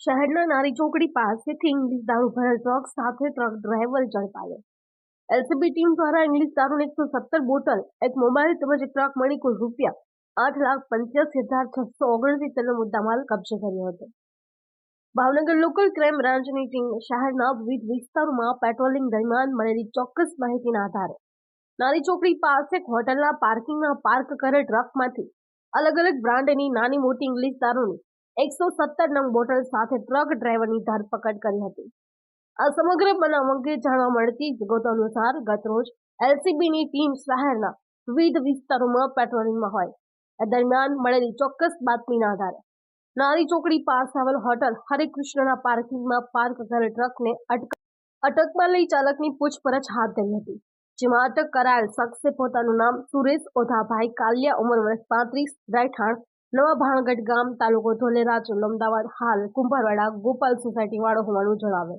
શહેરના નારી ચોકડી પાસેથી ઇંગ્લિશ દારૂ ભરેલ ટ્રક સાથે ટ્રક ડ્રાઈવર ઝડપાયો એલસીબી ટીમ દ્વારા ઇંગ્લિશ દારૂની એકસો સત્તર બોટલ, એક મોબાઈલ તેમજ ટ્રક મળી કુલ રૂપિયા આઠ લાખ પંચ્યાસી હજાર છસો ઓગણસિત્તેરનો મુદ્દામાલ કબજે કર્યો હતો. ભાવનગર લોકલ ક્રાઇમ બ્રાન્ચની ટીમ શહેરના વિવિધ વિસ્તારોમાં પેટ્રોલિંગ દરમિયાન મળેલી ચોક્કસ માહિતીના આધારે નારી ચોકડી પાસે એક હોટલના પાર્કિંગમાં પાર્ક કરેલ ટ્રકમાંથી અલગ અલગ બ્રાન્ડની નાની મોટી ઇંગ્લિશ દારૂની એકસો સત્તર નંગ બોટલ સાથે ટ્રક ડ્રાઈવરની ધરપકડ કરી હતી. આ સમગ્ર બનાવ અંગે જાણવા મળતી વિગતો અનુસાર ગતરોજ એલસીબીની ટીમ શહેરના વિવિધ વિસ્તારોમાં પેટ્રોલિંગમાં હોય. દરમિયાન મળેલી ચોક્કસ બાતમીના આધારે નારી ચોકડી પાસે આવેલ હોટલ હરિકૃષ્ણના પાર્કિંગમાં પાર્ક કરેલ ટ્રકને અટક, અટકમાં લઈ ચાલકની પૂછપરછ હાથ ધરી હતી, જેમાં અટક કરાયેલ શખ્સે પોતાનું નામ સુરેશ ઓધાભાઈ કાલિયા, ઉંમર વર્ષ પાંત્રીસ, રહેઠાણ નવા ભાણગઢ ગામ તાલુકો ધોલેરા ચોલ અમદાવાદ હાલ કુંભારવાડા ગોપાલ સોસાયટી વાળો હોવાનું જણાવે.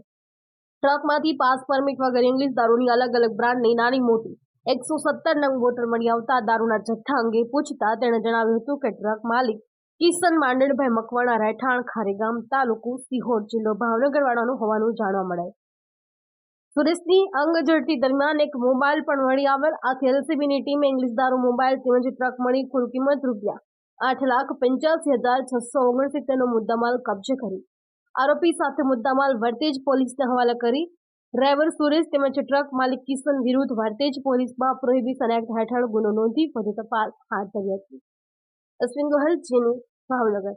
ટ્રકમાંથી પાસ પરમિટ વગર ઇંગ્લિશ દારૂની અલગ અલગ બ્રાન્ડની નાની મોટી એકસો સત્તર નંગ બોટલ મળી આવતા દારૂના જથ્થા અંગે પૂછતા તેણે જણાવ્યું હતું કે ટ્રક માલિક કિશન માંડણભાઈ મકવાણા રહેઠાણ ખારેગામ તાલુકો સિહોર જિલ્લો ભાવનગર વાળાનું હોવાનું જાણવા મળે. સુરેશની અંગ ઝડપી દરમિયાન એક મોબાઈલ પણ મળી આવેલ. આથી એલસીબીની ટીમે ઇંગ્લિશ દારૂ મોબાઈલ તેમજ ટ્રક મળી કુલ કિંમત રૂપિયા આઠ લાખ પંચ્યાસી હજાર છસો ઓગણસિત્તેરનો મુદ્દામાલ કબજે કરી. આરોપી સાથે મુદ્દામાલ વર્તેજ પોલીસને હવાલે કરી. ડ્રાઈવર સુરેશ તેમજ ટ્રક માલિક કિશન વિરુદ્ધ વર્તેજ પોલીસમાં પ્રોહિબિશન એક્ટ હેઠળ ગુનો નોંધી વધુ તપાસ હાથ ધરી હતી. અશ્વિન ગોહેલ, જેનું ભાવનગર.